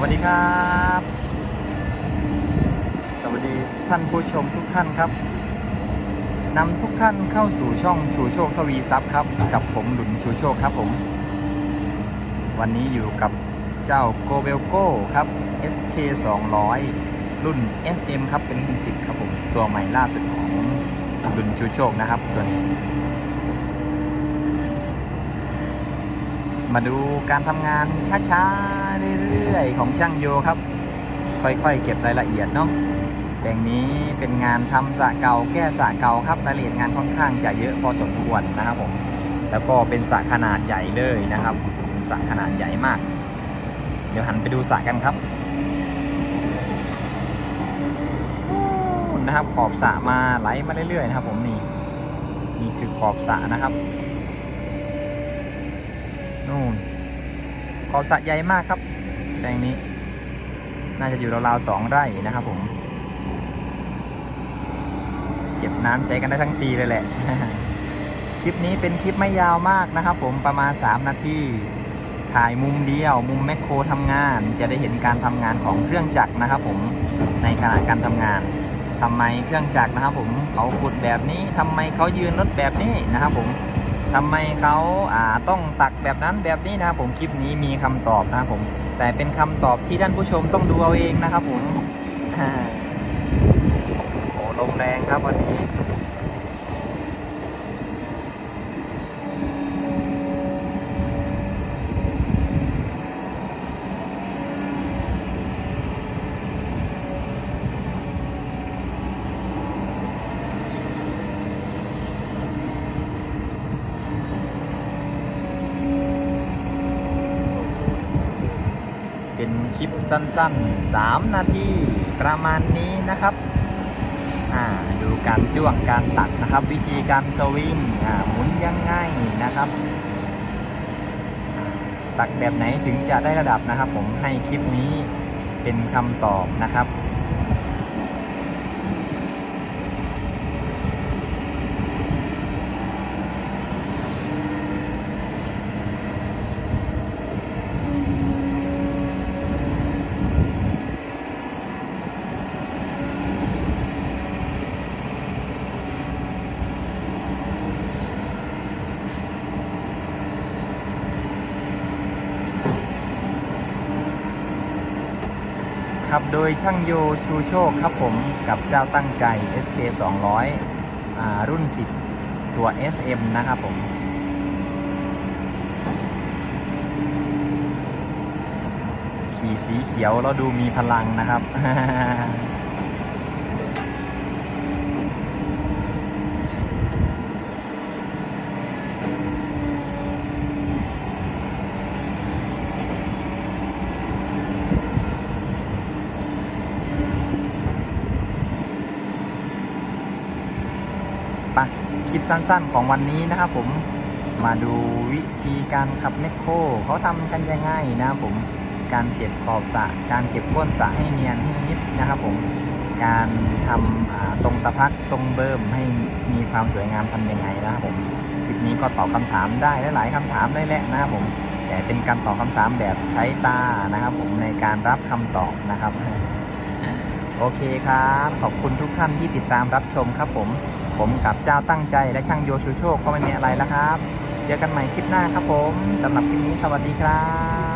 วัสดีครับ สวัสดีท่านผู้ชมทุกท่านครับนำทุกท่านเข้าสู่ช่องชูโชคทวีทรัพย์ครับ กับผมหลุนชูโชคครับผม วันนี้อยู่กับเจ้าโกเบลโก้ครับ SK 200รุ่น SM ครับเป็นรุ่น10ครับผม ตัวใหม่ล่าสุดของหลุนชูโชคนะครับตัวนี้ มาดูการทำงานช้าๆเรื่อยๆของช่างโยครับ ค่อยๆ เก็บรายละเอียดเนาะแปลงนี้เป็นงานทำสระเก่าแก้สระเก่าครับรายละเอียดงานค่อนข้างจะเยอะพอสมควรนะครับผมแล้วก็เป็นสระขนาดใหญ่เลยนะครับเป็นสระขนาดใหญ่มาก เดี๋ยวหันไปดูสระกันครับนู่นนะครับขอบสระมาไหลมาเรื่อยๆนะครับผมนี่นี่คือขอบสระนะครับ นู่นขอบสระใหญ่มากครับแปลงนี้ น่าจะอยู่ราวๆสองไร่นะครับผม เก็บน้ำใช้กันได้ทั้งปีเลยแหละ คลิปนี้เป็นคลิปไม่ยาวมากนะครับผมประมาณ 3 นาทีถ่ายมุมเดียว มุมแมคโครทำงาน จะได้เห็นการทำงานของเครื่องจักรนะครับผมในขณะการทำงานทำไมเครื่องจักรนะครับผมเขาขุดแบบนี้ทำไมเขายืนรถแบบนี้นะครับผม ทำไมเขาอ่าต้องตักแบบนั้นแบบนี้นะผมคลิปนี้มีคำตอบนะผม แต่เป็นคำตอบที่ท่านผู้ชมต้องดูเอาเองนะครับผมอ่าโอ้ลมแรงครับวันนี้ เป็นคลิปสั้นๆ 3 นาทีประมาณนี้นะครับอ่าดูการจ้วงการตักนะครับ วิธีการสวิงอ่าหมุนยังไงนะครับ ตักแบบไหนถึงจะได้ระดับนะครับ ผมให้คลิปนี้เป็นคำตอบนะครับ ครับ โดยช่างโยชูโชคครับผมกับเจ้าตั้งใจ SK 200อ่ารุ่น 10 ตัว SM นะครับผมขี่สีเขียวแล้วดูมีพลังนะครับ ปะค ลิปสั้นๆ ของวันนี้นะครับผมมาดูวิธีการขับแมคโครเขาทำกันยังไงนะครับผมการเก็บขอบสระการเก็บก้นสระให้เนียนให้นิดนะครับผมการทำตรงตะพักตรงเบิ่มให้มีความสวยงามทำยังไงนะครับผมคลิปนี้ก็ตอบคำถามได้หลายๆคำถามได้แหละนะครับผมแต่เป็นการตอบคำถามแบบใช้ตานะครับผมในการรับคำตอบนะครับ โอเคครับ ขอบคุณทุกท่านที่ติดตามรับชมครับผม ผมกับเจ้าตั้งใจและช่างโยชูโชคก็ไม่มีอะไรแล้วครับ เจอกันใหม่คลิปหน้าครับผมสำหรับคลิปนี้สวัสดีครับ